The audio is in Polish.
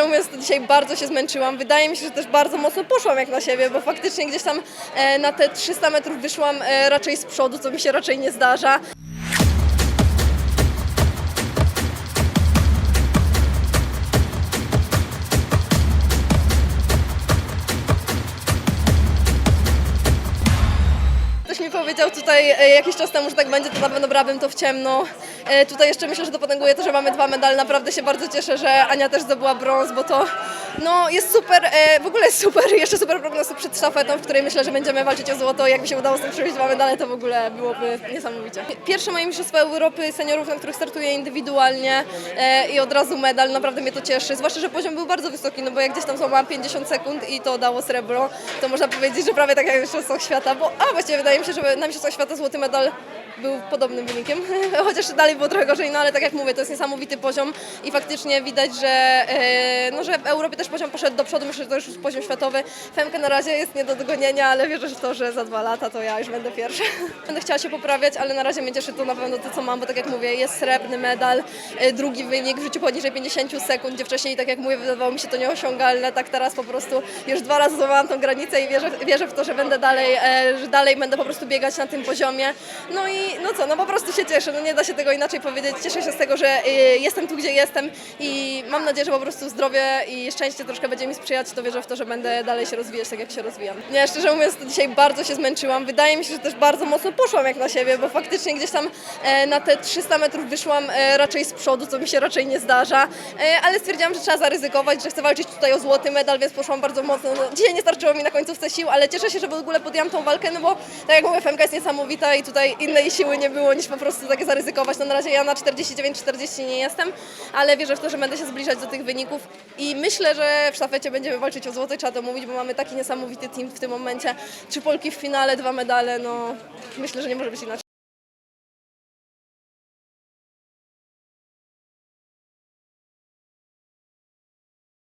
szczerze mówiąc, to dzisiaj bardzo się zmęczyłam. Wydaje mi się, że też bardzo mocno poszłam jak na siebie, bo faktycznie gdzieś tam e, na te 300 metrów wyszłam e, raczej z przodu, co mi się raczej nie zdarza. Mi powiedział tutaj e, jakiś czas temu, że tak będzie, to na pewno brałabym to w ciemno. E, tutaj jeszcze myślę, że to potęguje to, że mamy dwa medale. Naprawdę się bardzo cieszę, że Ania też zdobyła brąz, bo to no, jest super, e, w ogóle jest super. Jeszcze super prognoz przed sztafetą, w której myślę, że będziemy walczyć o złoto. Jakby się udało z tym przywieźć dwa medale, to w ogóle byłoby niesamowicie. Pierwsze moje mistrzostwa Europy seniorów, na których startuję indywidualnie e, i od razu medal. Naprawdę mnie to cieszy. Zwłaszcza, że poziom był bardzo wysoki, no bo jak gdzieś tam złamałam 50 sekund i to dało srebro, to można powiedzieć, że prawie tak jak w Mistrzostwach Świata, bo a właściwie wydaje mi się, że na Mistrzostwach Świata złoty medal był podobnym wynikiem, chociaż dalej było trochę gorzej, no ale tak jak mówię, to jest niesamowity poziom i faktycznie widać, że, e, no, że w Europie też poziom poszedł do przodu, myślę, że to już poziom światowy. Femke na razie jest nie do dogonienia, ale wierzę w to, że za dwa lata to ja już będę pierwsza. Będę chciała się poprawiać, ale na razie mnie cieszy to na pewno to, co mam, bo tak jak mówię, jest srebrny medal, e, drugi wynik w życiu poniżej 50 sekund, gdzie wcześniej, tak jak mówię, wydawało mi się to nieosiągalne, tak teraz po prostu już dwa razy złamałam tą granicę i wierzę, wierzę w to, że będę dalej, e, że dalej będę po prostu biegać na tym poziomie. No i no co, no po prostu się cieszę, no nie da się tego inaczej powiedzieć. Cieszę się z tego, że y, jestem tu, gdzie jestem i mam nadzieję, że po prostu zdrowie i szczęście troszkę będzie mi sprzyjać, to wierzę w to, że będę dalej się rozwijać tak, jak się rozwijam. Nie, szczerze mówiąc, to dzisiaj bardzo się zmęczyłam. Wydaje mi się, że też bardzo mocno poszłam jak na siebie, bo faktycznie gdzieś tam e, na te 300 metrów wyszłam e, raczej z przodu, co mi się raczej nie zdarza, e, ale stwierdziłam, że trzeba zaryzykować, że chcę walczyć tutaj o złoty medal, więc poszłam bardzo mocno. No, dzisiaj nie starczyło mi na końcówce sił, ale cieszę się, że w ogóle podjęłam tą walkę, no bo tak jak mówię, Femka jest niesamowita i tutaj innej siły nie było niż po prostu takie zaryzykować. No na razie ja na 49-40 nie jestem, ale wierzę w to, że będę się zbliżać do tych wyników i myślę, że w sztafecie będziemy walczyć o złoty, trzeba to mówić, bo mamy taki niesamowity team w tym momencie. Trzy Polki w finale, dwa medale, no myślę, że nie może być inaczej.